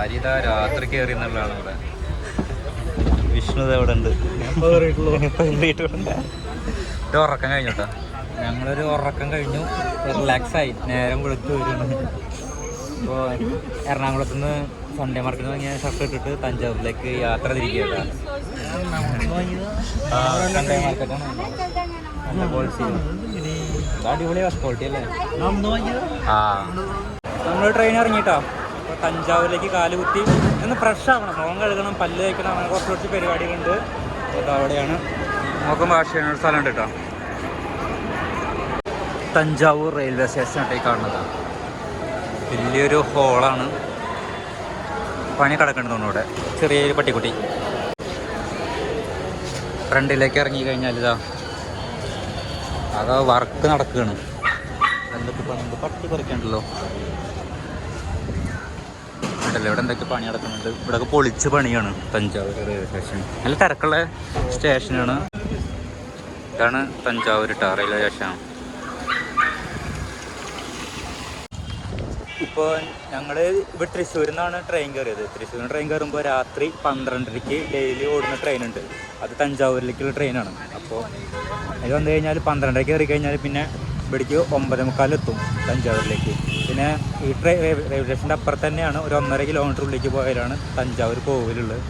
ഹരിത രാത്രി കയറി എന്നുള്ളതാണ് ഇവിടെ. വിഷ്ണു ദേ ഇവിടെ ഉണ്ട്. ഒരു ഉറക്കം കഴിഞ്ഞു കേട്ടോ ഞങ്ങളൊരു ഉറക്കം കഴിഞ്ഞു. റിലാക്സ് ആയി നേരം വെളുത്ത് വരുന്നു ഇപ്പോൾ എറണാകുളത്ത് നിന്ന് സൺഡേ മാർക്കറ്റിൽ വാങ്ങിയ ഷർട്ട് ഇട്ടിട്ട് തഞ്ചാവൂരിലേക്ക് യാത്ര തിരിക്കുക സൺഡേ മാർക്കറ്റാണ് നല്ല ക്വാളിറ്റി അടിപൊളി ക്വാളിറ്റി അല്ലേ? ആ. നമ്മൾ ട്രെയിൻ ഇറങ്ങിട്ടോ. അപ്പോൾ തഞ്ചാവൂരിലേക്ക് കാലുകുത്തി ഒന്ന് ഫ്രഷ് ആവണം. മുഖം കഴുകണം പല്ല് തേക്കണം അങ്ങനെ കുറച്ച് കുറച്ച് പരിപാടികളുണ്ട്. അപ്പോൾ അവിടെയാണ്. നോക്കുമ്പോൾ ആശയ ഒരു സ്ഥലമുണ്ട് കേട്ടോ. തഞ്ചാവൂർ റെയിൽവേ സ്റ്റേഷനായിട്ടായി കാണുന്നത്. വലിയൊരു ഹോളാണ് പണി കിടക്കേണ്ടത് തോന്നുന്നു ഇവിടെ. ചെറിയൊരു പട്ടിക്കുട്ടി. ഫ്രണ്ടിലേക്ക് ഇറങ്ങി കഴിഞ്ഞാൽ ഇതാ അതാ വർക്ക് നടക്കുകയാണ്. എന്തൊക്കെ പട്ടി പറിക്കണ്ടല്ലോ ഉണ്ടല്ലോ ഇവിടെ എന്തൊക്കെ പണി നടക്കുന്നുണ്ട്? ഇവിടെ പൊളിച്ച് പണിയാണ് തഞ്ചാവൂർ റെയിൽവേ സ്റ്റേഷൻ. നല്ല തിരക്കുള്ള സ്റ്റേഷനാണ്. ഇതാണ് തഞ്ചാവൂർ ട്ടാ റെയിൽവേ സ്റ്റേഷൻ. ഇപ്പോൾ ഞങ്ങൾ ഇവിടെ തൃശ്ശൂരിൽ നിന്നാണ് ട്രെയിൻ കയറിയത് തൃശ്ശൂരിൽ ട്രെയിൻ കയറുമ്പോൾ രാത്രി പന്ത്രണ്ടരയ്ക്ക് ഡെയിലി ഓടുന്ന ട്രെയിൻ ഉണ്ട്. അത് തഞ്ചാവൂരിലേക്കുള്ള ട്രെയിനാണ് അപ്പോൾ അത് വന്നു കഴിഞ്ഞാൽ പന്ത്രണ്ടരയ്ക്ക് കയറി കഴിഞ്ഞാൽ പിന്നെ ഇവിടേക്ക് ഒമ്പതേ മുക്കാലെത്തും തഞ്ചാവൂരിലേക്ക്. പിന്നെ ഈ ട്രെയിൻ റെയിൽവേ സ്റ്റേഷന്റെ അപ്പുറത്ത് തന്നെയാണ് ഒരു ഒന്നര കിലോമീറ്റർ ഉള്ളിലേക്ക് പോയാലാണ് തഞ്ചാവൂർ കോവിലുള്ളത്.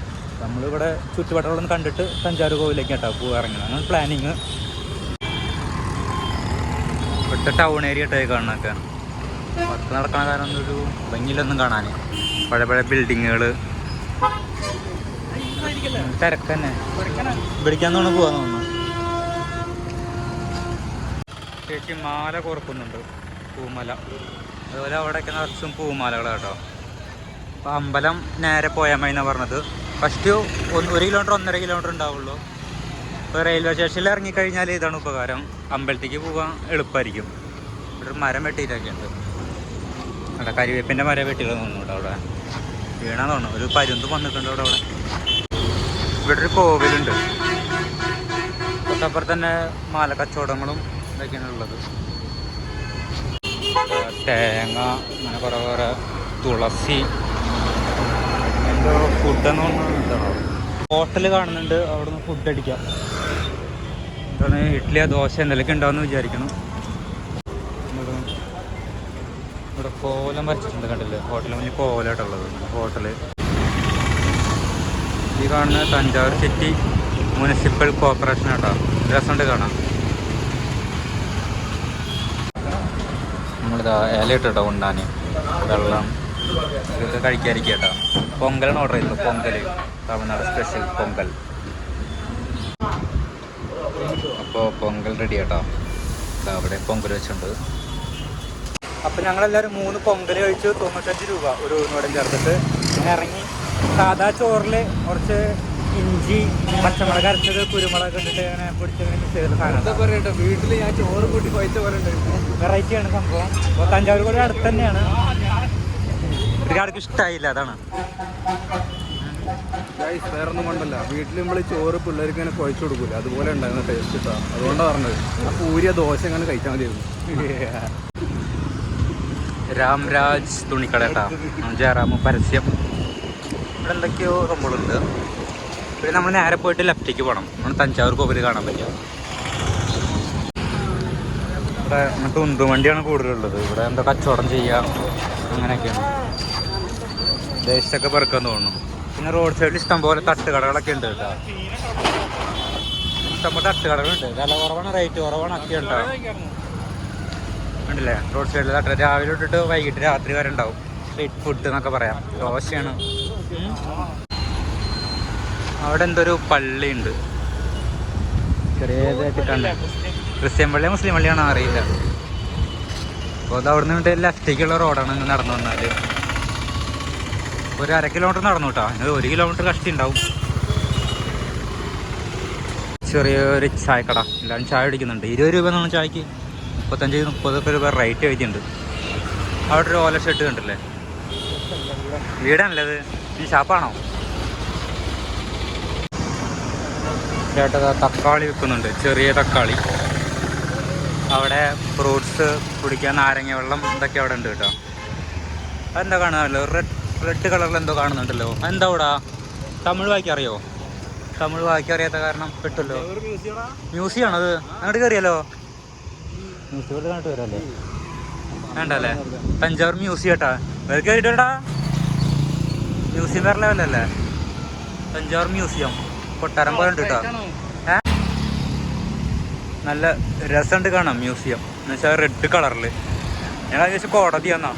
നമ്മളിവിടെ ചുറ്റുപാടുകളൊന്നും കണ്ടിട്ട് തഞ്ചാവൂർ കോവിലേക്ക് കേട്ടോ പോകാൻ ഇറങ്ങണം. അങ്ങനെ പ്ലാനിങ് ഇവിടുത്തെ ടൗൺ ഏരിയ ഇട്ടേ കാണാനൊക്കെ വർക്ക് നടക്കണ കാരണം ഒരു ഭംഗിയിലൊന്നും കാണാൻ പഴയ പഴയ ബിൽഡിങ്ങുകൾ തിരക്ക് തന്നെ. പിടിക്കാൻ തോന്നുന്നു പോവാൻ തോന്നുന്നു. ചേച്ചി മാല കുറക്കുന്നുണ്ട് പൂമാല. അതുപോലെ അവിടെയൊക്കെ നിറച്ചും പൂമാലകളാണ് കേട്ടോ. അപ്പോൾ അമ്പലം നേരെ പോയാൽ മതി പറഞ്ഞത്. ഫസ്റ്റ് ഒരു കിലോമീറ്റർ ഒന്നര കിലോമീറ്റർ ഉണ്ടാവുള്ളൂ. ഇപ്പോൾ റെയിൽവേ സ്റ്റേഷനിൽ ഇറങ്ങിക്കഴിഞ്ഞാൽ ഇതാണ് ഉപകാരം. അമ്പലത്തേക്ക് പോകാൻ എളുപ്പമായിരിക്കും ഇവിടെ മരം വെട്ടിയിട്ടൊക്കെ ഉണ്ട് അവിടെ കരിവേപ്പിന്റെ മരം വെട്ടിയില്ല തോന്നുന്നു ഇവിടെ അവിടെ. വീണാ തോന്നുന്നു. ഒരു പരുന്ത് വന്നിട്ടുണ്ട് അവിടെ അവിടെ. ഇവിടെ ഒരു കോവിലുണ്ട്. തൊട്ടപ്പുറത്ത് തന്നെ മാല കച്ചവടങ്ങളും ഇതൊക്കെയാണ് ഉള്ളത്. തേങ്ങ അങ്ങനെ കുറേ കുറേ തുളസി. എന്തോ ഫുഡെന്ന് പറഞ്ഞാൽ ഹോട്ടൽ കാണുന്നുണ്ട് അവിടെ നിന്ന് ഫുഡ് അടിക്കാം. എന്താണ്? ഇഡ്ഡലിയോ ദോശ എന്തെങ്കിലുമൊക്കെ ഉണ്ടാവുമെന്ന് വിചാരിക്കണം ഇവിടെ കോലം വരച്ചിട്ടുണ്ട് കണ്ടില്ലേ? ഹോട്ടലിൽ മുന്നിൽ കോലായിട്ടുള്ളത് ഹോട്ടൽ. ഈ കാണുന്ന തഞ്ചാവൂർ സിറ്റി മുനിസിപ്പൽ കോർപ്പറേഷൻ കേട്ടോ രസമുണ്ട് കാണാം നമ്മളിതാ ഇല ഇട്ടോ ഉണ്ണാൻ വെള്ളം. ഇതൊക്കെ കഴിക്കാതിരിക്കുക കേട്ടോ. പൊങ്കലാണ് ഓർഡർ ചെയ്തത്. പൊങ്കൽ തമിഴ്നാട് സ്പെഷ്യൽ പൊങ്കൽ. അപ്പോൾ പൊങ്കൽ റെഡി കേട്ടോ ദാ അവിടെ പൊങ്കൽ വെച്ചിട്ടുണ്ട്. അപ്പം ഞങ്ങളെല്ലാവരും മൂന്ന് പൊങ്കൽ കഴിച്ചു. തൊണ്ണൂറ്റഞ്ച് രൂപ ഒരു ഊരിനോടും ചേർത്തിട്ട്. പിന്നെ ഇറങ്ങി സാധാ ചോറിൽ കുറച്ച് ഇഞ്ചി പച്ചമുളക് അരച്ചത് കുരുമുളക് ഇട്ടിട്ട് അങ്ങനെ പൊടിച്ച് അങ്ങനെ മിക്സ് ചെയ്തിട്ട് സാധനം വീട്ടിൽ ഞാൻ ചോറ് കൂട്ടി കഴിച്ച പോലെ വെറൈറ്റി ആണ് സംഭവം. അപ്പോൾ തഞ്ചാവൂർ കൂടെ അടുത്ത് തന്നെയാണ്. ഒരുപാട് ഇഷ്ടമായില്ല അതാണ്. ഗൈസ് വേറൊന്നും കൊണ്ടല്ല. വീട്ടിലും നമ്മൾ ചോറ് പിള്ളേർക്ക് ഇങ്ങനെ കുഴച്ചു കൊടുക്കൂല. അതുപോലെ ഉണ്ടായിരുന്ന ടേസ്റ്റ് ഇട്ടാ അതുകൊണ്ടാണ് പറഞ്ഞത്. ആ പൂരിയ ദോശ അങ്ങനെ കഴിച്ചാൽ മതിയായിരുന്നു. രാംരാജ് തുണിക്കട കേട്ടാ ജയറാമ പരസ്യം. ഇവിടെ എന്തൊക്കെയോ സംഭവമുണ്ട് പിന്നെ നമ്മൾ നേരെ പോയിട്ട് ലെഫ്റ്റേക്ക് പോകണം നമ്മൾ തഞ്ചാവൂർ കോവിൽ കാണാൻ പറ്റുക ഇവിടെ അങ്ങനത്തെ ഉന്തുവണ്ടിയാണ് കൂടുതലുള്ളത്. ഇവിടെ എന്താ കച്ചവടം ചെയ്യുക അങ്ങനെയൊക്കെയാണ്. ദേശത്തൊക്കെ പെറുക്കാൻ തോന്നുന്നു. പിന്നെ റോഡ് സൈഡിൽ ഇഷ്ടംപോലെ തട്ടുകടകളൊക്കെ ഉണ്ട് കേട്ടോ. ഇഷ്ടംപോലെ തട്ടുകടകളുണ്ട് വില കുറവാണ് റേറ്റ് കുറവാണ് ഒക്കെ ഉണ്ടാവും ഉണ്ടല്ലേ റോഡ് സൈഡിൽ തട്ട് രാവിലെ തൊട്ടിട്ട് വൈകിട്ട് രാത്രി വരെ ഉണ്ടാവും. സ്ട്രീറ്റ് ഫുഡ് എന്നൊക്കെ പറയാം. ദോശയാണ്. അവിടെ എന്തൊരു പള്ളി ഉണ്ട് ചെറിയതായിട്ട് കണ്ടേ ക്രിസ്ത്യൻ പള്ളിയോ മുസ്ലിം പള്ളിയാണോ അറിയില്ല. അപ്പോൾ അത് അവിടെ നിന്ന് ലെഫ്റ്റേക്കുള്ള റോഡാണ് ഇങ്ങനെ നടന്നു വന്നാൽ ഒരു അര കിലോമീറ്റർ നടന്നു കേട്ടോ. ഇത് ഒരു കിലോമീറ്റർ കഷ്ടി ഉണ്ടാവും ചെറിയൊരു ചായക്കട. എല്ലാവരും ചായ അടിക്കുന്നുണ്ട് ഇരുപത് രൂപ എന്നാണ് ചായക്ക്. മുപ്പത്തഞ്ച് മുപ്പതൊക്കെ രൂപ റേറ്റ് എഴുതിയിട്ടുണ്ട് അവിടെ ഒരു ഓല ഷർട്ട് കണ്ടില്ലേ? വീടാണല്ലേ അത്? ഈ ഷാപ്പാണോ? ചേട്ടാ തക്കാളി വിൽക്കുന്നുണ്ട് ചെറിയ തക്കാളി. അവിടെ ഫ്രൂട്ട്സ് കുടിക്കാൻ നാരങ്ങ വെള്ളം ഇതൊക്കെ അവിടെ ഉണ്ട് കേട്ടോ. അതെന്താ കാണാമല്ലോ? റെഡ് റെഡ് കളറിൽ എന്തോ കാണുന്നുണ്ടല്ലോ. എന്താ അവിടെ? തമിഴ് വായിക്കറിയോ തമിഴ് വായിക്കറിയാത്ത കാരണം പെട്ടല്ലോ. മ്യൂസിയം ആണത് അങ്ങോട്ട് കയറിയല്ലോ? വേണ്ടല്ലേ? തഞ്ചാവൂർ മ്യൂസിയം കേട്ടാ. വേറെ കയറിട്ടാ മ്യൂസിയം വേറെ ലെവലല്ലേ തഞ്ചാവൂർ മ്യൂസിയം. കൊട്ടാരം പോലെ ഉണ്ട് കേട്ടോ? നല്ല രസമുണ്ട് കാണാം മ്യൂസിയം. എന്ന് വെച്ചാൽ റെഡ് കളറിൽ ഞാൻ കോടതി എന്നാ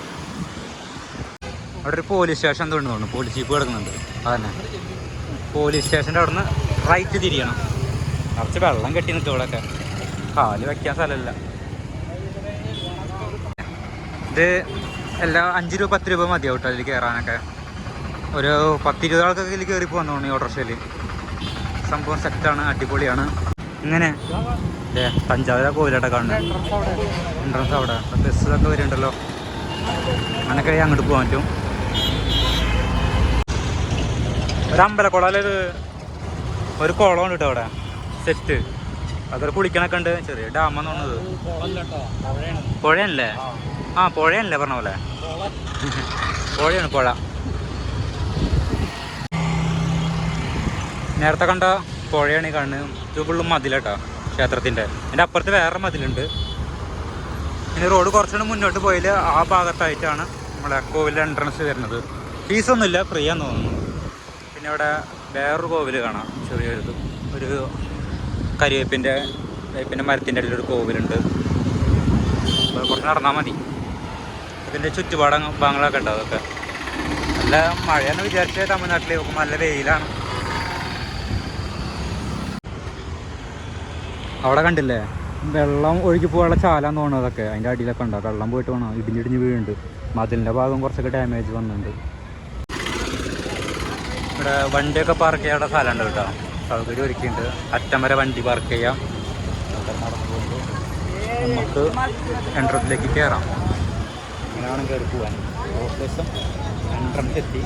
അവിടെ ഒരു പോലീസ് സ്റ്റേഷൻ തോന്നുന്നു. പോലീസ് ജീപ്പ് കിടക്കുന്നുണ്ട്. അതന്നെ. പോലീസ് സ്റ്റേഷന്റെ അവിടെ നിന്ന് റൈറ്റ് തിരിയണം. കുറച്ച് വെള്ളം കെട്ടി നിൽക്കും കാൽ വയ്ക്കാൻ സ്ഥലമില്ല. ഇത് എല്ലാ അഞ്ച് രൂപ പത്ത് രൂപ മതിയാവും കേട്ടോ അതിൽ കയറാനൊക്കെ ഒരു പത്തിരുപത് ആൾക്കൊക്കെ ഇതിൽ കയറി പോകാൻ തോന്നുന്നു ഈ ഓട്ടോറിക്ഷയിൽ സംഭവം സെറ്റാണ് അടിപൊളിയാണ്. ഇങ്ങനെ. പഞ്ചാബിലെ കോവിലാട്ടെ കാണുന്നത്. എൻട്രൻസ് അവിടെ. ബസ്സൊക്കെ വരുന്നുണ്ടല്ലോ അങ്ങനെയൊക്കെ അങ്ങോട്ട് പോകാൻ പറ്റും. ഒരു ഒരു കുളം ഉണ്ട് കേട്ടോ അവിടെ. സെറ്റ് അതൊരു കുളിക്കണൊക്കെ ഉണ്ട്. ചെറിയ ഡാമെന്ന് പറഞ്ഞത് പുഴയല്ലേ? ആ പുഴയല്ലേ പറഞ്ഞ പോലെ. പുഴയാണ് പുഴ. നേരത്തെ കണ്ട പുഴയാണ് ഈ കാണുന്നത്. ഇത് ഫുള്ളും മതിലട്ടോ ക്ഷേത്രത്തിന്റെ എന്റെ അപ്പുറത്ത് വേറെ മതിലുണ്ട്. ഇനി റോഡ് കുറച്ചുകൂടെ മുന്നോട്ട് പോയാൽ ആ ഭാഗത്തായിട്ടാണ് നമ്മളെ കോവിലിന്റെ എൻട്രൻസ് വരുന്നത്. ഫീസൊന്നുമില്ല ഫ്രീ ആന്ന് തോന്നുന്നു. പിന്നെ അവിടെ വേറൊരു കോവിൽ കാണാം. ചെറിയൊരു ഒരു കരിവേപ്പിന്റെ വേപ്പിന്റെ മരത്തിന്റെ ഒരു കോവിലുണ്ട്. കുറച്ച് നടന്നാൽ മതി. അതിന്റെ ചുറ്റുപാട് ഭാഗങ്ങളൊക്കെ ഉണ്ട് അതൊക്കെ? നല്ല മഴയെന്ന് വിചാരിച്ചാൽ തമിഴ്നാട്ടിൽ നോക്കുമ്പോൾ നല്ല വെയിലാണ്. അവിടെ കണ്ടില്ലേ? വെള്ളം ഒഴുകി പോകാനുള്ള ചാലാന്ന് തോന്നുന്നു അതൊക്കെ. അതിന്റെ അടിയിലൊക്കെ ഉണ്ടോ. വെള്ളം പോയിട്ട് വേണം. ഇടിഞ്ഞിടിഞ്ഞ് വീഴുന്നുണ്ട് മതിലിന്റെ ഭാഗം കുറച്ചൊക്കെ ഡാമേജ് വന്നിട്ടുണ്ട്. ഇവിടെ വണ്ടിയൊക്കെ പാർക്ക് ചെയ്യാനുള്ള സ്ഥലമുണ്ട് കേട്ടോ. സൗകര്യം ഒരുക്കിയിട്ടുണ്ട്. അറ്റം വരെ വണ്ടി പാർക്ക് ചെയ്യാം. നടന്നുകൊണ്ട് നമുക്ക് എൻട്രൻസിലേക്ക് കയറാം അങ്ങനെയാണ് കയറി പോകാൻ ഓഫീസും എൻട്രൻസ് എത്തി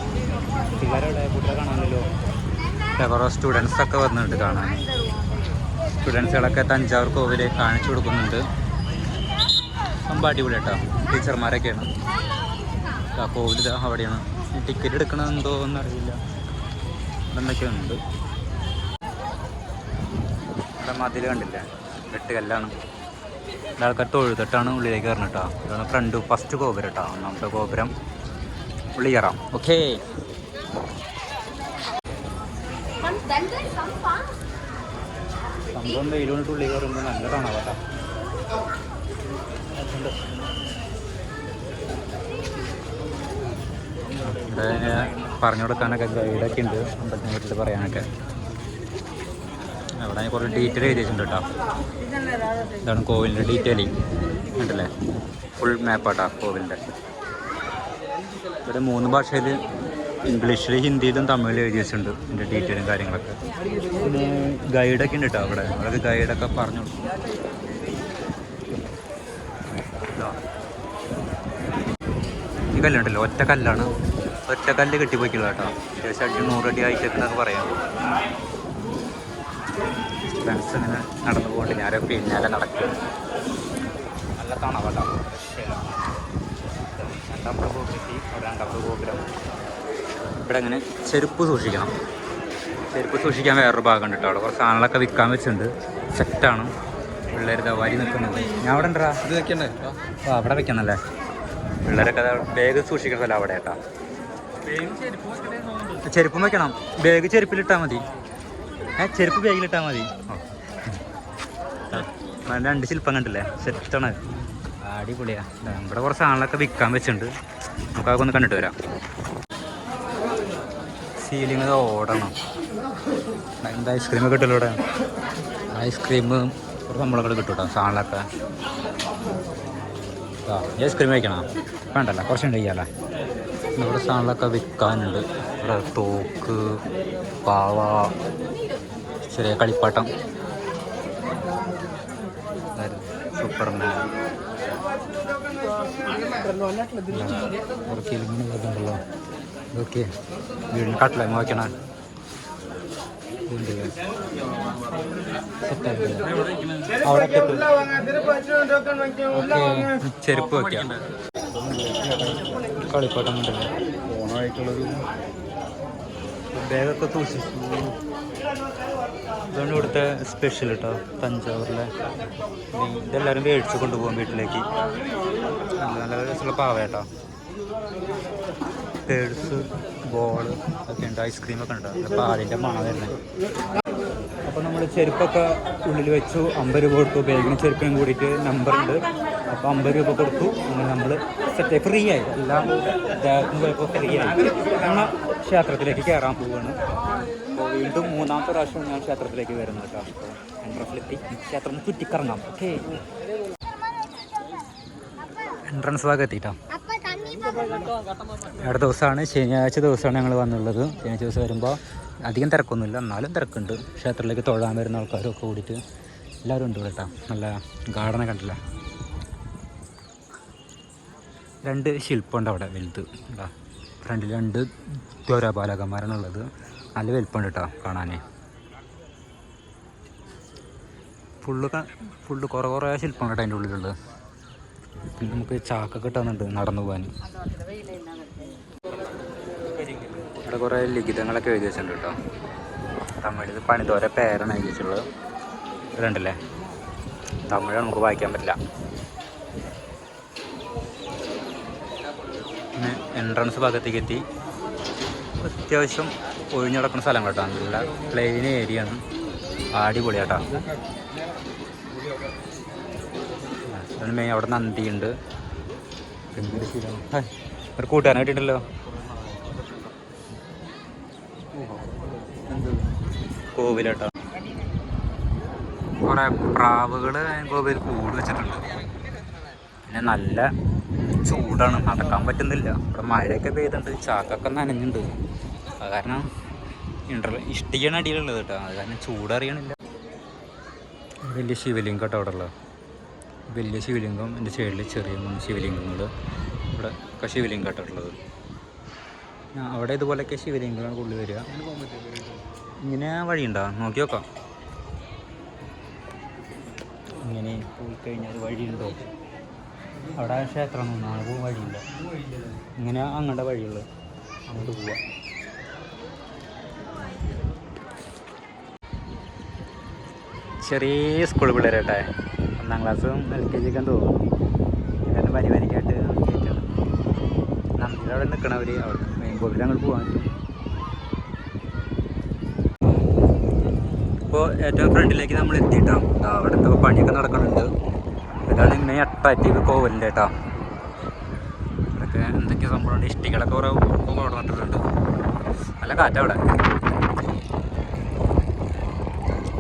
പിള്ളേരുടെ കുട്ടികളെ കാണാമല്ലോ കുറേ സ്റ്റുഡൻസൊക്കെ വന്നിട്ട് കാണാൻ. സ്റ്റുഡൻസുകളൊക്കെ തഞ്ചാവൂർ കോവിൽ കാണിച്ചു കൊടുക്കുന്നുണ്ട്. സംഭവം അടിപൊളി കേട്ടോ. ടീച്ചർമാരൊക്കെയാണ്. ആ കോവിൽ അവിടെയാണ്. ടിക്കറ്റ് എടുക്കണമെന്തോ എന്നറിയില്ല എന്തൊക്കെ ഉണ്ട്. ഇവിടെ മതിൽ കണ്ടില്ല? എട്ട് കല്ലാണ്. ആൾക്കാർ തൊഴുതിട്ടാണ് ഉള്ളിലേക്ക് കയറുന്നത് കേട്ടോ. ഇതാണ് ഫ്രണ്ട് ഫസ്റ്റ് ഗോപുരം കേട്ടോ. ഒന്നാമത്തെ ഗോപുരം. ഉള്ളി കയറാം. ഓക്കേ വെയിലുകൊണ്ട് ഉള്ളി കയറുമ്പോൾ നല്ല തണവാ കേട്ടോ പറഞ്ഞു കൊടുക്കാനൊക്കെ ഗൈഡൊക്കെ ഉണ്ട്. അമ്പലത്തിനെ പറ്റിയിട്ട് പറയാനൊക്കെ. അവിടെ ഞാൻ കുറേ ഡീറ്റെയിൽ എഴുതി വെച്ചിട്ടുണ്ട് കേട്ടോ. ഇതാണ് കോവിലിന്റെ ഡീറ്റെയിലിംഗ് ഉണ്ടല്ലേ ഫുൾ മാപ്പാട്ടാ കോവിലിന്റെ. ഇവിടെ മൂന്ന് ഭാഷയിൽ ഇംഗ്ലീഷിൽ ഹിന്ദിയിലും തമിഴിലും എഴുതി വെച്ചിട്ടുണ്ട് ഇതിന്റെ ഡീറ്റെയിലും കാര്യങ്ങളൊക്കെ. പിന്നെ ഗൈഡൊക്കെ ഉണ്ട് കേട്ടോ അവിടെ. അവിടെ ഗൈഡൊക്കെ പറഞ്ഞു ഈ കല്ലുണ്ടല്ലോ ഒറ്റ കല്ലാണ്. ഒറ്റ കല്ല് കെട്ടിപ്പോയിക്കുള്ള കേട്ടോ ഏകദേശം അടി നൂറടി ആയിട്ടൊക്കെ പറയാം. ഫ്രണ്ട്സ് ഇങ്ങനെ നടന്നു പോകണ്ട് ഞാനോ പിന്നാലെ നടക്കും. നല്ല തണവട്ടോ രണ്ടാമത്തെ ഗോപുരത്തി രണ്ടാമത്തെ ഗോപുരം ഇവിടെ അങ്ങനെ ചെരുപ്പ് സൂക്ഷിക്കണം. ചെരുപ്പ് സൂക്ഷിക്കാൻ വേറൊരു ഭാഗം ഉണ്ട് കേട്ടോ. അവിടെ കുറച്ച് സാധനങ്ങളൊക്കെ വിൽക്കാൻ വെച്ചിട്ടുണ്ട്. സെറ്റാണ്. പിള്ളേർ വരി നിൽക്കുന്നുണ്ട് ഞാൻ അവിടെ ഉണ്ടാ ഇത് വെക്കണ്ടേ? ആ അവിടെ വെക്കുന്നല്ലേ പിള്ളേരൊക്കെ ബാഗ് സൂക്ഷിക്കണ സ്ഥലം അവിടെ കേട്ടാ. ചെരുപ്പും വെക്കണം. ബാഗ് ചെരുപ്പിലിട്ടാൽ മതി. ഏ ചെരുപ്പ് ബാഗിലിട്ടാൽ മതി. രണ്ട് ശില്പം കണ്ടില്ലേ? സെറ്റാണ്. അടിപൊളിയാ. ഇവിടെ കുറച്ച് സാധനങ്ങളൊക്കെ വിൽക്കാൻ വെച്ചിട്ടുണ്ട്. നമുക്ക് അതൊക്കെ ഒന്ന് കണ്ടിട്ട് വരാം. സീലിംഗ് ഓടണം. എന്താ ഐസ്ക്രീം കിട്ടുമല്ലോ ഇവിടെ ഐസ്ക്രീം കുറച്ച് നമ്മളൊക്കെ കിട്ടും കേട്ടോ ആ ഐസ്ക്രീം കഴിക്കണം? വേണ്ടല്ല കുറച്ചുണ്ട് ചെയ്യാല്ലേ ഇവിടെ സാധനങ്ങളൊക്കെ വിൽക്കാനുണ്ട്. ഇവിടെ തോക്ക് പാവ ചെറിയ കളിപ്പാട്ടം. സൂപ്പർമാൻ. ഇതുണ്ടല്ലോ ഓക്കെ. വീടിന് കട്ടില നോക്കണ ചെരുപ്പ് വെക്കാം. ബാഗൊക്കെ സൂക്ഷിച്ചു ഇതാണ് ഇവിടുത്തെ സ്പെഷ്യൽ കേട്ടോ തഞ്ചാവൂരിലെ. ഇതെല്ലാവരും മേടിച്ച് കൊണ്ടുപോകും വീട്ടിലേക്ക്. നല്ല രസമുള്ള പാവ കേട്ടോ പേഴ്സ് ബോൾ ഒക്കെ ഉണ്ട് ഐസ്ക്രീമൊക്കെ ഉണ്ട്. അപ്പോൾ അതിന്റെ മണം വരുന്നത്. നമ്മൾ ചെരുപ്പൊക്കെ ഉള്ളിൽ വെച്ചു അമ്പത് രൂപ കൊടുത്തു. ബേഗിന് ചെരുപ്പിനും കൂടിയിട്ട് നമ്പർ ഉണ്ട്. അപ്പോൾ അമ്പത് രൂപ കൊടുത്തു. അങ്ങനെ നമ്മൾ സെറ്റ് ഫ്രീ ആയി. എല്ലാം ദേഹത്തിന് പോയപ്പോൾ ഫ്രീ ആയി. നമ്മൾ ക്ഷേത്രത്തിലേക്ക് കയറാൻ പോവുകയാണ് അപ്പോൾ വീണ്ടും മൂന്നാമത്തെ പ്രാവശ്യം ഞാൻ ക്ഷേത്രത്തിലേക്ക് വരുന്നത് കേട്ടോ. അപ്പോൾ എൻട്രൻസിലെത്തി ക്ഷേത്രം ചുറ്റിക്കറങ്ങാം. ഓക്കെ എൻട്രൻസ് ഭാഗം എത്തിട്ടോ? അടുത്ത ദിവസമാണ് ശനിയാഴ്ച ദിവസമാണ് ഞങ്ങൾ വന്നുള്ളത്. ശനിയാഴ്ച ദിവസം വരുമ്പോൾ അധികം തിരക്കൊന്നുമില്ല. എന്നാലും തിരക്കുണ്ട്. ക്ഷേത്രത്തിലേക്ക് തൊഴാൻ വരുന്ന ആൾക്കാരും ഒക്കെ കൂടിയിട്ട് എല്ലാവരും ഉണ്ട് കേട്ടോ നല്ല ഗാർഡനെ കണ്ടില്ല? രണ്ട് ശില്പമുണ്ട് അവിടെ വലുത്. ഫ്രണ്ടിൽ രണ്ട് ദ്വാരപാലകന്മാരാണുള്ളത്. നല്ല വലുപ്പമുണ്ട് കേട്ടോ കാണാനേ. ഫുള്ള് ഫുള്ള് കുറേ കുറേ ശില്പം കേട്ടോ അതിന്റെ ഉള്ളിലുള്ളത്. നമുക്ക് ചാക്ക കിട്ടുന്നുണ്ട് നടന്നു പോകാൻ. ഇവിടെ കുറേ ലിഖിതങ്ങളൊക്കെ എഴുതി വെച്ചിട്ടുണ്ട് കേട്ടോ. തമിഴിൽ പണിതോരെ പേരാണ് എഴുതി വെച്ചിട്ടുള്ളത് ഇതുണ്ടല്ലേ? തമിഴ് നമുക്ക് വായിക്കാൻ പറ്റില്ല. പിന്നെ എൻട്രൻസ് ഭാഗത്തേക്ക് എത്തി. അത്യാവശ്യം ഒഴിഞ്ഞു കിടക്കുന്ന സ്ഥലം കേട്ടോ. നല്ല പ്ലെയിൻ ഏരിയ ആണ്. അടിപൊളിയാട്ടോ. അതിന് മെയിൻ അവിടെ നന്ദിയുണ്ട്. ഒരു കൂട്ടുകാരൻ കിട്ടിയിട്ടല്ലോ കോവിലട്ടോ. കുറേ പ്രാവുകൾ കോവിൽ കൂട് വെച്ചിട്ടുണ്ട്. പിന്നെ നല്ല ചൂടാണ് നടക്കാൻ പറ്റുന്നില്ല. ഇവിടെ മഴയൊക്കെ പെയ്തുണ്ട് ചാക്കൊക്കെ നനഞ്ഞിട്ടുണ്ട്. അത് കാരണം ഇന്റർ ഇഷ്ടികയാണ് അടിയിലുള്ളത് കേട്ടോ. അത് കാരണം ചൂടറിയണില്ല. വലിയ ശിവലിംഗം കേട്ടോ അവിടെ ഉള്ളത് വലിയ ശിവലിംഗം എന്റെ സൈഡിൽ ചെറിയ മൂന്ന് ശിവലിംഗങ്ങൾ ഇവിടെ ഒക്കെ ശിവലിംഗം കേട്ടിട്ടുള്ളത് അവിടെ ഇതുപോലെയൊക്കെ ശിവലിംഗങ്ങളാണ് കൂടുതൽ വരിക. ഇങ്ങനെ വഴിയുണ്ടോ? നോക്കി നോക്കാം. ഇങ്ങനെ പോയി കഴിഞ്ഞാൽ വഴിയുണ്ടോ? അവിടെ ക്ഷേത്രം നാളെ പോകും വഴിയില്ല. ഇങ്ങനെ അങ്ങോട്ട് വഴിയുള്ളു അങ്ങോട്ട് പോവാം. ചെറിയ സ്കൂൾ പിള്ളേരട്ടെ ഒന്നാം ക്ലാസ്സും എൽ കെ ജി ഒക്കെ തോന്നും ഇതെല്ലാം പരിപാടിക്കായിട്ട് കയറ്റണം നന്ദിയിൽ അവിടെ നിൽക്കണവർ അവിടെ മെയിൻ കോവിൽ അങ്ങോട്ട് പോകാൻ പറ്റും. ഇപ്പോൾ ഏറ്റവും ഫ്രണ്ടിലേക്ക് നമ്മൾ എത്തിയിട്ടാം അവിടെ എന്തോ പണിയൊക്കെ നടക്കുന്നുണ്ട്. ഇതാണ് ഇങ്ങനെ അട്രാക്റ്റീവ് കോവലിന്റെ കേട്ടോ. ഇതൊക്കെ എന്തൊക്കെ സംഭവമുണ്ട് ഇഷ്ടികളൊക്കെ കുറേ കൊണ്ടുവന്നിട്ടുണ്ട് നല്ല കാറ്റാ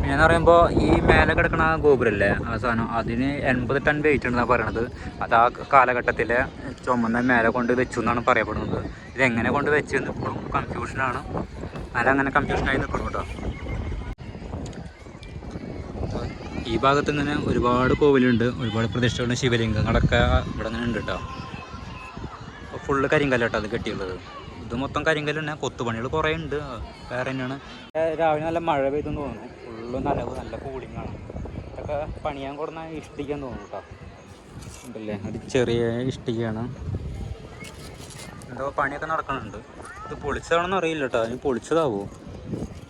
പിന്നെന്ന് പറയുമ്പോൾ ഈ മേലെ കിടക്കുന്ന ആ ഗോപുരല്ലേ? ആ സാധനം. അതിന് എൺപത് ടൺ വെയിറ്റ് ഉണ്ടെന്ന് പറയണത്. അത് ആ കാലഘട്ടത്തിലെ ചുമന്ന മേലെ കൊണ്ട് വെച്ചു എന്നാണ് പറയപ്പെടുന്നത്. ഇതെങ്ങനെ കൊണ്ട് വെച്ചെന്ന് ഇപ്പോഴും കൺഫ്യൂഷനാണ് അങ്ങനെ കൺഫ്യൂഷനായി നിൽക്കണം കേട്ടോ. ഈ ഭാഗത്ത് ഇങ്ങനെ ഒരുപാട് കോവിലുണ്ട്. ഒരുപാട് പ്രതിഷ്ഠകളുടെ ശിവലിംഗങ്ങളൊക്കെ ഇവിടെ ഇങ്ങനെ ഉണ്ട് കേട്ടോ. ഫുള്ള് കരിങ്കല്ല കേട്ടോ അത് കെട്ടിയുള്ളത്. ഇത് മൊത്തം കരിങ്കല്ല് തന്നെ. കൊത്തുപണികൾ കുറേ ഉണ്ട്. വേറെ തന്നെയാണ്. രാവിലെ നല്ല മഴ പെയ്തെന്ന് തോന്നുന്നു. ഫുള്ള് നനവ് നല്ല കൂളിംഗ് ആണ്. ഇതൊക്കെ പണിയാൻ കൊടുന്ന ഇഷ്ടിക്കാൻ തോന്നും കേട്ടോ ഉണ്ടല്ലേ? അത് ചെറിയ ഇഷ്ടികയാണ്. എന്തോ പണിയൊക്കെ നടക്കുന്നുണ്ട് ഇത് പൊളിച്ചതാണെന്ന് അറിയില്ല കേട്ടോ അതിന് പൊളിച്ചതാവോ?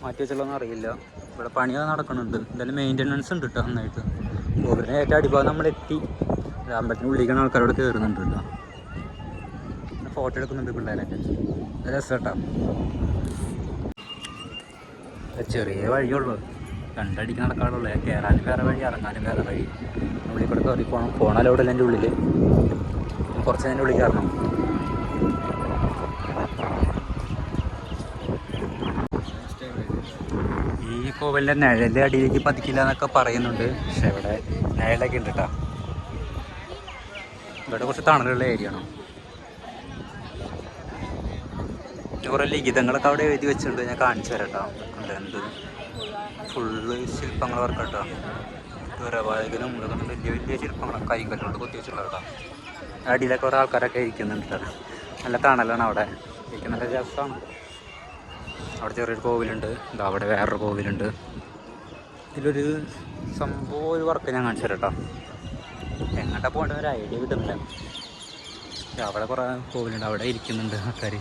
മാറ്റി വെച്ചുള്ളതെന്ന് അറിയില്ല. ഇവിടെ പണിയൊക്കെ നടക്കുന്നുണ്ട് എന്തായാലും മെയിന്റനൻസ് ഉണ്ട് കേട്ടോ നന്നായിട്ട്. ഗോപുരത്തിന് ഏറ്റവും അടിഭാഗം നമ്മൾ എത്തി ഇത് അമ്പലത്തിന് ഉള്ളിലേക്കാണ് ആൾക്കാരോട് കയറുന്നുണ്ട് കേട്ടോ ഫോട്ടോ എടുക്കുന്നുണ്ട് പിള്ളേരൊക്കെ. രസം കേട്ടോ ചെറിയ വഴിയുള്ളൂ രണ്ടടിക്ക് നടക്കാറുള്ളൂ കയറാനും വേറെ വഴി ഇറങ്ങാനും വേറെ വഴി. ഉള്ളിൽ കൂടെ കയറി പോകണം പോണാലോ അവിടെ എന്റെ ഉള്ളിൽ കുറച്ച് നേരം ഉള്ളിൽ കയറണം ഈ കോവിലിന്റെ നിഴലിന്റെ അടിയിലേക്ക് പതിക്കില്ല എന്നൊക്കെ പറയുന്നുണ്ട്. പക്ഷെ ഇവിടെ നിഴലൊക്കെ ഉണ്ട് കേട്ടോ ഇവിടെ കുറച്ച് തണലുള്ള ഏരിയ ആണ്. കുറേ ലിഖിതങ്ങളൊക്കെ അവിടെ എഴുതി വെച്ചിട്ടുണ്ട്. ഞാൻ കാണിച്ചു തരാം കേട്ടോ ഉണ്ട് എന്ത് ഫുള്ള് ശില്പങ്ങൾ വർക്ക് കേട്ടോ ദുരവായകനും ഇതൊക്കെ വലിയ വലിയ ശില്പങ്ങളൊക്കെ കൈകല്ലോട്ട് കൊത്തി വെച്ചിട്ടുള്ള കേട്ടോ അടിയിലൊക്കെ കുറേ ആൾക്കാരൊക്കെ ഇരിക്കുന്നുണ്ട് നല്ല തണലാണ് അവിടെ. ഇരിക്കുന്ന നല്ല രസമാണ് അവിടെ ചെറിയൊരു കോവിലുണ്ട്. ഇതാ അവിടെ വേറൊരു കോവിലുണ്ട്. ഇതിലൊരു സംഭവം ഒരു വർക്ക് ഞാൻ കാണിച്ചു തരാം കേട്ടോ എങ്ങോട്ടാ പോകേണ്ട ഒരു ഐഡിയ കിട്ടുന്നില്ല. അവിടെ കുറേ കോവിലുണ്ട്. അവിടെ ഇരിക്കുന്നുണ്ട് ആൾക്കാർ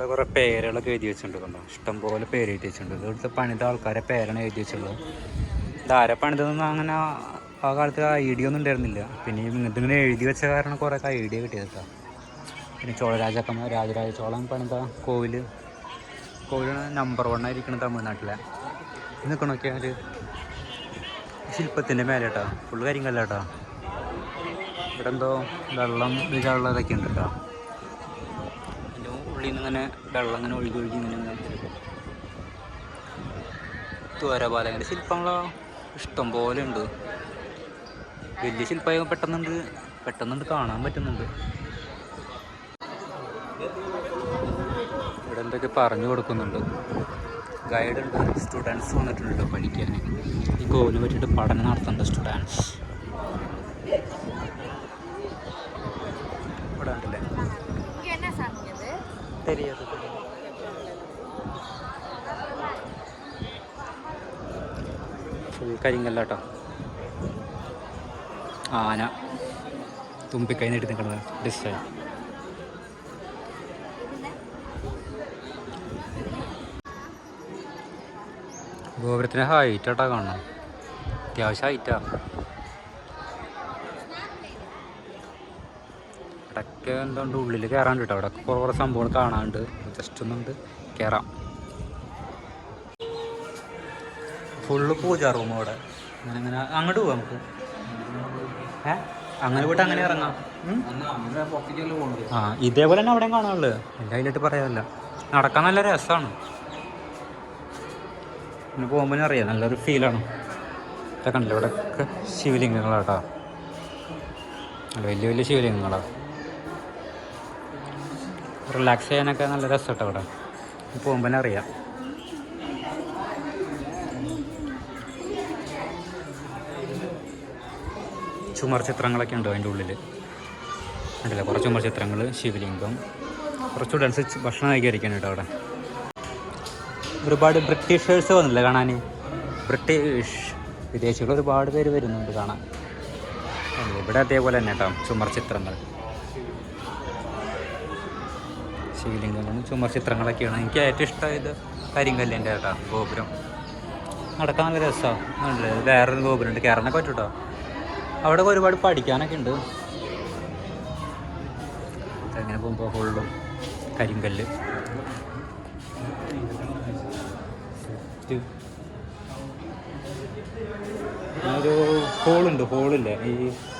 ഇവിടെ കുറേ പേരുകളൊക്കെ എഴുതി വെച്ചിട്ടുണ്ട് കണ്ടോ? ഇഷ്ടംപോലെ പേര് എഴുതി വെച്ചിട്ടുണ്ട്. ഇവിടുത്തെ പണിത ആൾക്കാരെ പേരാണ് എഴുതി വെച്ചുള്ളത് ഇതാരെ പണിതെന്നൊന്നും അങ്ങനെ ആ- കാലത്ത് ഐഡിയ ഒന്നും ഉണ്ടായിരുന്നില്ല. പിന്നെ ഇതിങ്ങനെ എഴുതി വെച്ച കാരണം കുറേ ഐഡിയ കിട്ടിയത് കേട്ടോ പിന്നെ ചോള രാജാക്കന്മാർ രാജരാജ ചോളൻ പണിത കോവിൽ കോവിലാണ് നമ്പർ വൺ ആയിരിക്കണം തമിഴ്നാട്ടിലെ. നിൽക്കണ നോക്കിയാൽ ശില്പത്തിന്റെ മേലെ കേട്ടോ ഫുള്ള് കാര്യങ്ങളല്ല കേട്ടോ ഇവിടെ എന്തോ വെള്ളം വീഴാനുള്ളതൊക്കെ ഉണ്ട് കേട്ടോ ഉള്ളിൽ നിന്ന് ഇങ്ങനെ വെള്ളം അങ്ങനെ ഒഴുകി ഒഴുകി ഇങ്ങനെ ഇങ്ങനെ വരും. ദ്വാരപാലകന്റെ ശില്പങ്ങളോ ഇഷ്ടം പോലെ ഉണ്ട്. വലിയ ശില്പമായി പെട്ടെന്നുണ്ട് പെട്ടെന്നുണ്ട് കാണാൻ പറ്റുന്നുണ്ട്. ഇവിടെ എന്തൊക്കെ പറഞ്ഞു കൊടുക്കുന്നുണ്ട്. ഗൈഡ് ഉണ്ട് സ്റ്റുഡൻസ് വന്നിട്ടുണ്ട് പഠിക്കാൻ ഈ കോവിലിനെ പറ്റിയിട്ട് പഠനം നടത്തുന്നുണ്ട് സ്റ്റുഡൻസ് தெரியாது ഫുൾ കരിങ്കല്ലാട്ടോ ആന തുമ്പിക്കൈ നീട്ടി നിൽക്കുന്നത് ഡിസ്റ്റൈൽ ഗോപുരത്തിന് ഹൈറ്റ് ആട്ടാ കാണണം അത്യാവശ്യം ഹൈറ്റാ ഇടയ്ക്ക് എന്തുകൊണ്ട് ഉള്ളിൽ കയറാണ്ട് കേട്ടോ അവിടെ കുറേ കുറേ സംഭവങ്ങൾ കാണാണ്ട്. ജസ്റ്റ് ഒന്നുണ്ട് കയറാം ഫുള്ള് പൂജ റൂം അവിടെ. അങ്ങനെ അങ്ങനെ അങ്ങോട്ട് പോവാം നമുക്ക്. ഏ? അങ്ങനെ പോയിട്ട് അങ്ങനെ ഇറങ്ങാം. ആ ഇതേപോലെ തന്നെ അവിടെയും കാണാനുള്ളത്. എന്റെ അതിലിട്ട് പറയാനല്ല. നടക്കാൻ നല്ല രസമാണ് പിന്നെ പോകുമ്പോൾ അറിയാം നല്ലൊരു ഫീലാണ് ഇതൊക്കെ കണ്ടില്ല? ഇവിടെയൊക്കെ ശിവലിംഗങ്ങളാട്ടോ വലിയ വലിയ ശിവലിംഗങ്ങളാണ് റിലാക്സ് ചെയ്യാനൊക്കെ നല്ല രസമാട്ടോ അവിടെ. പോകുമ്പോൾ അറിയാം. ചുമർ ചിത്രങ്ങളൊക്കെ ഉണ്ട് അതിന്റെ ഉള്ളിൽ ഉണ്ടല്ലോ കുറച്ച് ചുമർ ചിത്രങ്ങൾ ശിവലിംഗം. കുറച്ച് അനുസരിച്ച് ഭക്ഷണം കഴിക്കാൻ കേട്ടോ അവിടെ. ഒരുപാട് ബ്രിട്ടീഷേഴ്സ് വന്നില്ല കാണാൻ ബ്രിട്ടീഷ് വിദേശികൾ ഒരുപാട് പേര് വരുന്നുണ്ട് കാണാൻ. ഇവിടെ അതേപോലെ തന്നെ കേട്ടോ ചുമർ ചിത്രങ്ങൾ. ശിവലിംഗങ്ങളും ചുമർ ചിത്രങ്ങളൊക്കെയാണ്. എനിക്ക് ഏറ്റവും ഇഷ്ടമായത് കരിങ്കല്ലിന്റെ കേട്ടോ ഗോപുരം. നടക്കാൻ നല്ല രസമാണ് വേറൊരു ഗോപുരമുണ്ട് കയറാനൊക്കെ പറ്റൂട്ടോ. അവിടെ ഒരുപാട് പഠിക്കാനൊക്കെ ഉണ്ട്. അങ്ങനെ പോകുമ്പോൾ ഫുള്ളും കരിങ്കല്ല്. ഒരു ഹോളുണ്ട് ഹോളില്ലേ ഈ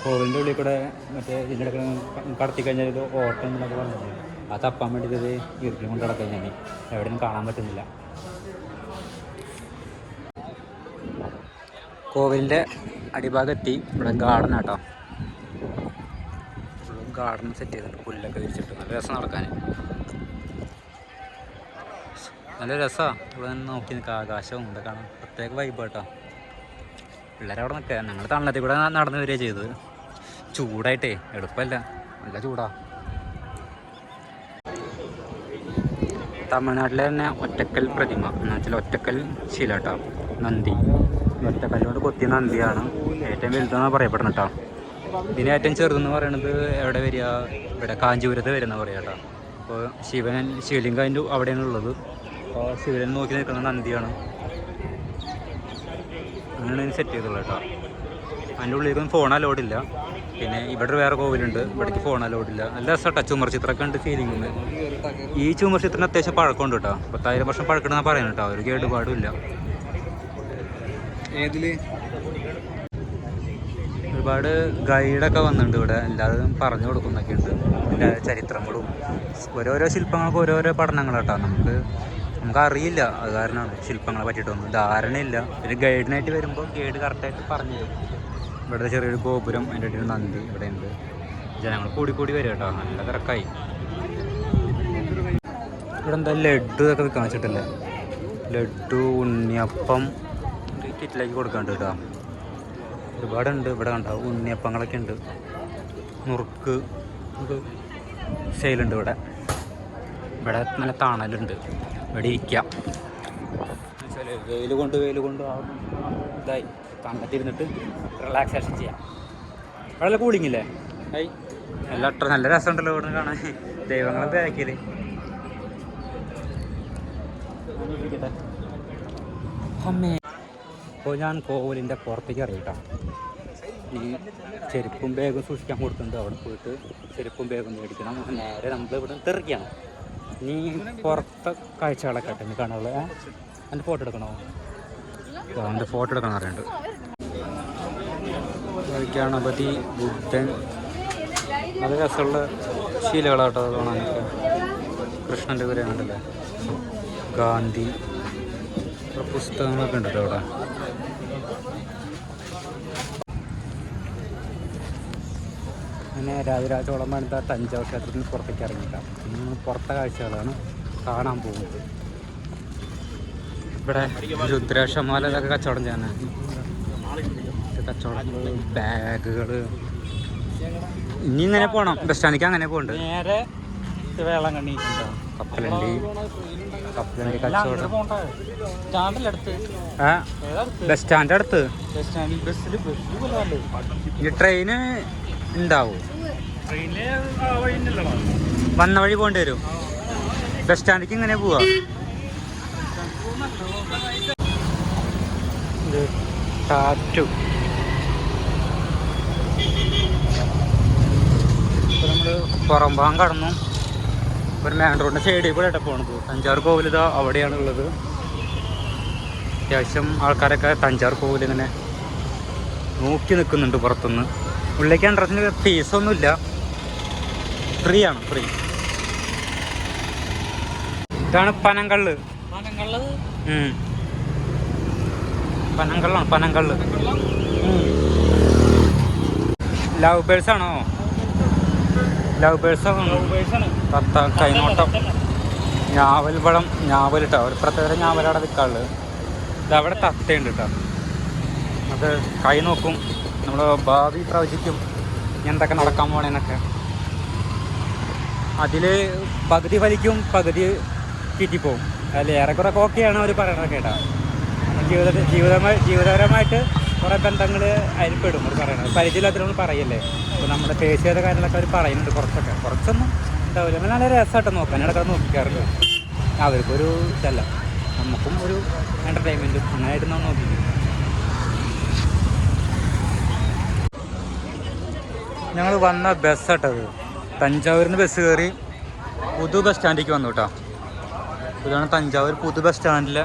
ഹോളിന്റെ ഉള്ളിൽ കൂടെ മറ്റേ ഇതിന്റെ ഇടയ്ക്ക് കടത്തി കഴിഞ്ഞാൽ ഓട്ടം എന്നൊക്കെ പറഞ്ഞില്ലേ? ആ തപ്പാൻ വേണ്ടിയിട്ട് ഇരുട്ടിൽ കൊണ്ട് നടക്കാൻ ഞാൻ എവിടെയും കാണാൻ പറ്റുന്നില്ല. കോവിലിന്റെ അടിഭാഗത്തി ഇവിടെ ഗാർഡൻ ആട്ടോ. ഫുള്ളും ഗാർഡൻ സെറ്റ് ചെയ്തിട്ടുണ്ട് പുല്ലൊക്കെ വിരിച്ചിട്ട് നല്ല രസം നടക്കാൻ നല്ല രസമാണ് ഇവിടെ നിന്ന് നോക്കി നിൽക്കുക ആകാശവും ഉണ്ട് കാണാം പ്രത്യേക വൈബ് കേട്ടോ പിള്ളേരെ അവിടെ നിൽക്കുക ഞങ്ങൾ തണലത്തിൽ കൂടെ നടന്നു വരിക ചെയ്തത്. ചൂടായിട്ടേ എളുപ്പമല്ല. നല്ല ചൂടാ. തമിഴ്നാട്ടിലെ തന്നെ ഒറ്റക്കൽ പ്രതിമ. എന്ന് വെച്ചാൽ ഒറ്റക്കൽ ശില കേട്ടോ നന്ദി. ഒറ്റക്കല്ലോട് കൊത്തിയ നന്ദിയാണ് ഏറ്റവും വലുതെന്നാണ് പറയപ്പെടുന്നത് കേട്ടോ ഇതിന് ഏറ്റവും ചെറുതെന്ന് പറയുന്നത് എവിടെ വരിക? ഇവിടെ കാഞ്ചീപുരത്ത് വരുന്ന പറയാം കേട്ടോ അപ്പോൾ ശിവൻ ശിവലിംഗം അതിന്റെ അവിടെയാണ് ഉള്ളത്. അപ്പോൾ ശിവനെ നോക്കി നിൽക്കുന്ന നന്ദിയാണ്. അങ്ങനെയാണ് സെറ്റ് ചെയ്തുള്ളത് കേട്ടോ അതിന്റെ ഉള്ളിലേക്കൊന്നും ഫോൺ അലോഡ് ഇല്ല. പിന്നെ ഇവിടെ വേറെ കോവിലുണ്ട്. ഇവിടേക്ക് ഫോൺ അലോഡില്ല ഇല്ല നല്ല രസമാട്ടോ ചുമർ ചിത്രമൊക്കെ ഉണ്ട് ഫീലിംഗ് ഈ ചുമർ ചിത്രം അത്യാവശ്യം പഴക്കമുണ്ട് കേട്ടോ പത്തായിരം വർഷം പഴക്കണമെന്നാണ് പറയുന്നത് കേട്ടോ ഒരു കേടുപാടും ഇല്ല ഒരുപാട് ഗൈഡൊക്കെ വന്നിട്ടുണ്ട് ഇവിടെ. എല്ലാവരും പറഞ്ഞു കൊടുക്കുന്നൊക്കെ ഉണ്ട് അതിന്റെ ചരിത്രങ്ങളും. ഓരോരോ ശില്പങ്ങൾക്ക് ഓരോരോ പഠനങ്ങളാട്ടോ നമുക്ക് നമുക്ക് അറിയില്ല അത് കാരണമാണ് ശില്പങ്ങളെ പറ്റിയിട്ടൊന്നും. ധാരണയില്ല. ഒരു ഗൈഡിനായിട്ട് വരുമ്പോൾ ഗൈഡ് കറക്റ്റായിട്ട് പറഞ്ഞു തരും ഇവിടെ ചെറിയൊരു ഗോപുരം അതിന്റെ ഇടയിൽ നന്ദി ഇവിടെ ഉണ്ട് ജനങ്ങൾ കൂടി കൂടി വരും കേട്ടോ. നല്ല തിരക്കായി. ഇവിടെ എന്താ ലഡു ഇതൊക്കെ വിൽക്കാൻ വെച്ചിട്ടില്ലേ? ലഡു ഉണ്ണിയപ്പം കിറ്റിലേക്ക് കൊടുക്കാണ്ട് കേട്ടോ. ഒരുപാടുണ്ട്. ഇവിടെ കണ്ടോ? ഉണ്ണിയപ്പങ്ങളൊക്കെ ഉണ്ട്. നുറുക്ക് സെയിലുണ്ട് ഇവിടെ. ഇവിടെ നല്ല തണലുണ്ട്. ഇവിടെ ഇരിക്കാം. വെയിൽ കൊണ്ട് വെയിൽ കൊണ്ട് ഇതായി. തണലത്തിരുന്നിട്ട് റിലാക്സേഷൻ ചെയ്യാം. വളരെ കൂളിംഗ് ഇല്ലേ? ഐ. നല്ല അത്ര നല്ല രസമുണ്ടല്ലോ ഇവിടെ കാണാൻ. ദൈവങ്ങളെ ബാക്കിൽ അമ്മേ. അപ്പോൾ ഞാൻ കോവിലിന്റെ പുറത്തേക്ക് ഇറങ്ങിട്ടാ ഈ ചെരുപ്പും ബാഗും സൂക്ഷിക്കാൻ കൊടുക്കുന്നുണ്ട്. അവിടെ പോയിട്ട് ചെരുപ്പും ബാഗും മേടിക്കണം. നേരെ നമ്മൾ ഇവിടെ തെറിക്കണം നീ പുറത്തെ കാഴ്ചകളൊക്കെ ആയിട്ട് കാണാനുള്ളത് എന്റെ ഫോട്ടോ എടുക്കണോ? അവന്റെ ഫോട്ടോ എടുക്കണം അറിയണ്ട്. ഗണപതി ബുദ്ധൻ. അത് രസമുള്ള ശീലകളാട്ടോ കാണാനൊക്കെ കൃഷ്ണന്റെ പേരാണല്ലേ ഗാന്ധി. കുറെ പുസ്തകങ്ങളൊക്കെ ഉണ്ടല്ലോ അവിടെ. അങ്ങനെ രാജരാജ പണിത തഞ്ചാവൂർ ക്ഷേത്രത്തിന് പുറത്തേക്ക് ഇറങ്ങിയിട്ടാണ് ഇന്ന് പുറത്തെ കാഴ്ചകളാണ് കാണാൻ പോകുന്നത്. ഇവിടെ രുദ്രാക്ഷമാല ഇതൊക്കെ കച്ചവടം ചെയ്യാനാണ് കച്ചവടം. ബാഗുകൾ ഇനി ഇങ്ങനെ പോകണം ബസ് സ്റ്റാൻഡിലേക്ക് അങ്ങനെ പോകുന്നുണ്ട് നേരെ വേളാങ്കണ്ണി കപ്പലണ്ടി. കപ്പലണ്ടി കച്ചവടം. ബസ് സ്റ്റാൻഡ് അടുത്ത്. ഈ ട്രെയിന് ഉണ്ടാവും? വന്ന വഴി പോകേണ്ടി വരും. ബസ് സ്റ്റാൻഡിലേക്ക് ഇങ്ങനെ പോവാ. ടാറ്റു ഇപ്പൊ നമ്മൾ പുറം കടന്നു. ഒരു മെയിൻ റോഡിന്റെ സൈഡിൽ കൂടെ ആയിട്ട് പോണത്. തഞ്ചാവൂർ കോവിൽ ഇതാ അവിടെയാണ് ഉള്ളത് അത്യാവശ്യം ആൾക്കാരൊക്കെ തഞ്ചാർ കോവിൽ ഇങ്ങനെ നോക്കി നിൽക്കുന്നുണ്ട് പുറത്തുനിന്ന്. ഉള്ളിലേക്ക് എൻട്രൻസിന് ഫീസൊന്നുമില്ല ഫ്രീ ആണ് ഫ്രീ ഇതാണ് പനങ്കള്ള്. പനങ്കള്ളാണ് പനങ്കള്ള്. ലവ് ബേഴ്സ് ആണോ ലവ് ബേഴ്സ് തത്ത കൈനോട്ടം. ഞാവൽ വളം ഞാവൽ കേട്ടോ ഒരു പ്രത്യേക ഞാവലവിടെ വിൽക്കാറുള്ളത് ഇത് അവിടെ തത്തയുണ്ട് കേട്ടോ അത് കൈ നോക്കും. നമ്മൾ ഭാവി പ്രവചിക്കും. എന്തൊക്കെ നടക്കാൻ പോണേന്നൊക്കെ അതിൽ പകുതി വലിക്കും പകുതി ചീറ്റിപ്പോവും. അതിൽ ഏറെക്കുറെ ഓക്കെയാണ് അവർ പറയണത് കേട്ടോ. ജീവിത ജീവിതമായി ജീവിതപരമായിട്ട് കുറേ ബന്ധങ്ങൾ അതിൽപ്പെടും പെടും അവർ പറയണത്. പരിചയമില്ലാത്തവരോട് പറയല്ലേ? അപ്പോൾ നമ്മുടെ ദേശീയത കാര്യങ്ങളൊക്കെ അവർ പറയുന്നുണ്ട് കുറച്ചൊക്കെ. കുറച്ചൊന്നും ഉണ്ടാവില്ല അങ്ങനെ നല്ല രസമായിട്ട് നോക്കാൻ ഇടയ്ക്ക് നോക്കിക്കാറുണ്ട്. അവർക്കൊരു ഇതല്ല. നമുക്കും ഒരു എന്റർടൈൻമെന്റും അങ്ങനെയായിട്ട് നമ്മൾ നോക്കിക്കും. ഞങ്ങൾ വന്ന ബസ് കേട്ടത് തഞ്ചാവൂരിൽ നിന്ന് ബസ് കയറി പുതു ബസ് സ്റ്റാൻഡിലേക്ക് വന്നു കേട്ടോ. ഇതാണ് തഞ്ചാവൂർ പുതു ബസ് സ്റ്റാൻഡിലെ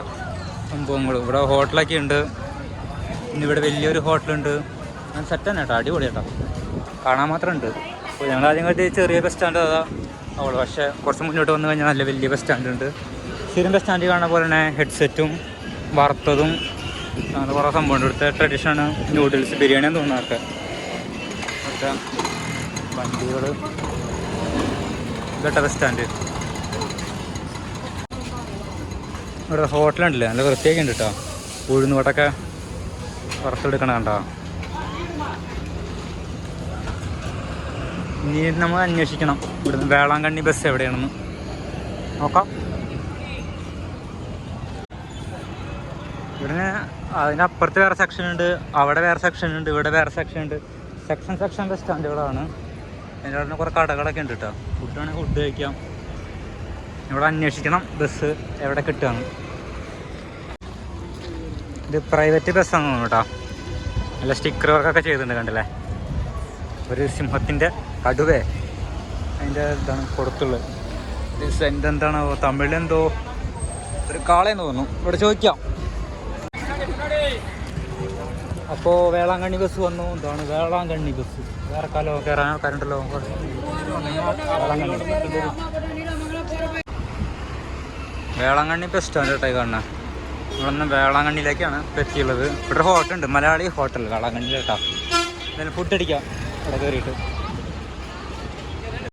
സംഭവങ്ങൾ ഇവിടെ ഹോട്ടലൊക്കെ ഉണ്ട്. പിന്നെ ഇവിടെ വലിയൊരു ഹോട്ടലുണ്ട് ഞാൻ സെറ്റ് തന്നെ കേട്ടോ. അടിപൊളി കേട്ടോ. കാണാൻ മാത്രം ഉണ്ട് അപ്പോൾ ഞങ്ങൾ ആദ്യം കണ്ടി ചെറിയ ബസ് സ്റ്റാൻഡ് അതാ. അവൾ പക്ഷേ കുറച്ച് മുന്നോട്ട് വന്നു കഴിഞ്ഞാൽ നല്ല വലിയ ബസ് സ്റ്റാൻഡ് ഉണ്ട്. സ്ഥിരം ബസ് സ്റ്റാൻഡിൽ കാണുന്ന പോലെ തന്നെ ഹെഡ്സെറ്റും വറുത്തതും അങ്ങനെ കുറേ സംഭവം ഉണ്ട്. ഇവിടുത്തെ ട്രഡീഷനാണ് നൂഡിൽസ് ബിരിയാണി എന്ന് തോന്നുന്നതൊക്കെ ഇവിടുത്തെ വണ്ടികൾ ഇതൊക്കെ ബസ് സ്റ്റാൻഡ് ഇവിടെ ഹോട്ടലുണ്ടല്ലേ? നല്ല വൃത്തിയൊക്കെ ഉണ്ട് കേട്ടോ ഉഴുന്നുവട്ടൊക്കെ വറുത്തെടുക്കണ കണ്ടോ? ഇനി നമ്മൾ അന്വേഷിക്കണം. ഇവിടുന്ന് വേളാങ്കണ്ണി ബസ് എവിടെയാണെന്ന്. നോക്കാം. ഇവിടുന്ന് അതിനപ്പുറത്ത് വേറെ സെക്ഷൻ ഉണ്ട് അവിടെ വേറെ സെക്ഷൻ ഉണ്ട് ഇവിടെ വേറെ സെക്ഷൻ ഉണ്ട്. സെക്ഷൻ സെക്ഷന്റെ സ്റ്റാൻഡുകളാണ് അതിന്റെ അവിടെ കുറേ കടകളൊക്കെ ഉണ്ട് കേട്ടോ ഫുഡ് വേണമെങ്കിൽ ഫുഡ് കഴിക്കാം. ഇവിടെ അന്വേഷിക്കണം ബസ് എവിടെ കിട്ടുകയാണ്. ഇത് പ്രൈവറ്റ് ബസ്സാണ് തോന്നുന്നു കേട്ടോ. നല്ല സ്റ്റിക്കർ വർക്കൊക്കെ ചെയ്തിട്ടുണ്ട് കണ്ടില്ലേ? ഒരു സിംഹത്തിന്റെ കടുവേ. അതിന്റെ ഇതാണ് കൊടുത്തുള്ളത്. ഇത് എന്താണോ തമിഴിലെന്തോ ഒരു കാളയെന്ന് തോന്നുന്നു. ഇവിടെ ചോദിക്കാം. അപ്പോൾ വേളാങ്കണ്ണി ബസ് വന്നു. എന്താണ് വേളാങ്കണ്ണി ബസ് വേറെ കാലോ കയറാൻ ആൾക്കാരുണ്ടല്ലോ. വേളാങ്കണ്ണി. വേളാങ്കണ്ണി ബസ് സ്റ്റാൻഡ് കേട്ടോ കാണുന്നത് നമ്മളൊന്ന് വേളാങ്കണ്ണിയിലേക്കാണ് എത്തിയുള്ളത്. ഇവിടെ ഹോട്ടലുണ്ട് മലയാളി ഹോട്ടൽ വേളാങ്കണ്ണിയിലേട്ടാ എന്തായാലും ഫുഡ് അടിക്കാം. ഇവിടെ കയറിയിട്ട്.